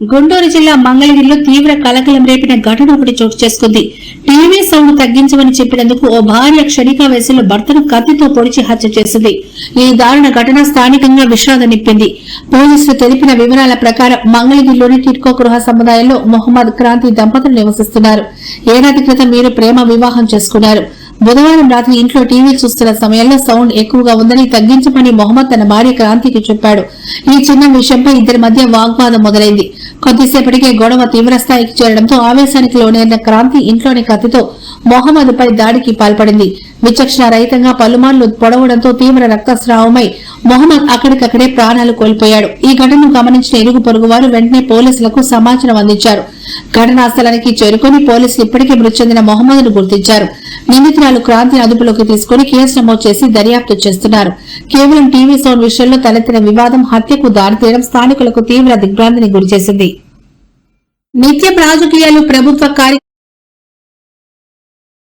గుంటూరు జిల్లా మంగళగిరిలో తీవ్ర కలకలం రేపిన ఘటన ఒకటి చోటు చేసుకుంది. టీవీ సౌండ్ తగ్గించమని చెప్పినందుకు ఓ భార్య క్షణికావేశంలో భర్తను కత్తితో పొడిచి హత్య చేసింది. ఈ దారుణ ఘటన స్థానికంగా విషాదం నింపింది. పోలీసులు తెలిపిన వివరాల ప్రకారం మంగళగిరిలోని టిట్కో గృహ సముదాయంలో మొహమ్మద్ క్రాంతి దంపతులు నివసిస్తున్నారు. ఏడాది క్రితం వీరు ప్రేమ వివాహం చేసుకున్నారు. బుధవారం రాత్రి ఇంట్లో టీవీ చూస్తున్న సమయంలో సౌండ్ ఎక్కువగా ఉందని తగ్గించమని మొహమ్మద్ తన భార్య క్రాంతికి చెప్పాడు. ఈ చిన్న విషయంపై ఇద్దరి మధ్య వాగ్వాదం మొదలైంది. కొద్దిసేపటికే గొడవ తీవ్రస్థాయికి చేరడంతో ఆవేశానికి లోనైన క్రాంతి ఇంట్లోని కత్తితో మొహమ్మద్ పై దాడికి పాల్పడింది. విచక్షణ రహితంగా పలుమార్లు పొడవడంతో తీవ్ర రక్తస్రావమై మొహమ్మద్ అక్కడికక్కడే ప్రాణాలు కోల్పోయాడు. ఈ ఘటనను గమనించిన ఇరుగు పొరుగు వారు వెంటనే పోలీసులకు సమాచారం అందించారు. ఘటనా స్థలానికి చేరుకుని పోలీసులు ఇప్పటికే మృతి చెందిన మొహమ్మద్ను గుర్తించారు. నిందితురాలు క్రాంతిని అదుపులోకి తీసుకుని కేసు నమోదు చేసి దర్యాప్తు చేస్తున్నారు. కేవలం టీవీ సౌండ్ విషయంలో తలెత్తిన వివాదం హత్యకు దారితీయడం స్థానికులకు తీవ్ర దిగ్భ్రాంతిని గురిచేసింది. నిత్యం రాజకీయాలు ప్రభుత్వ కార్య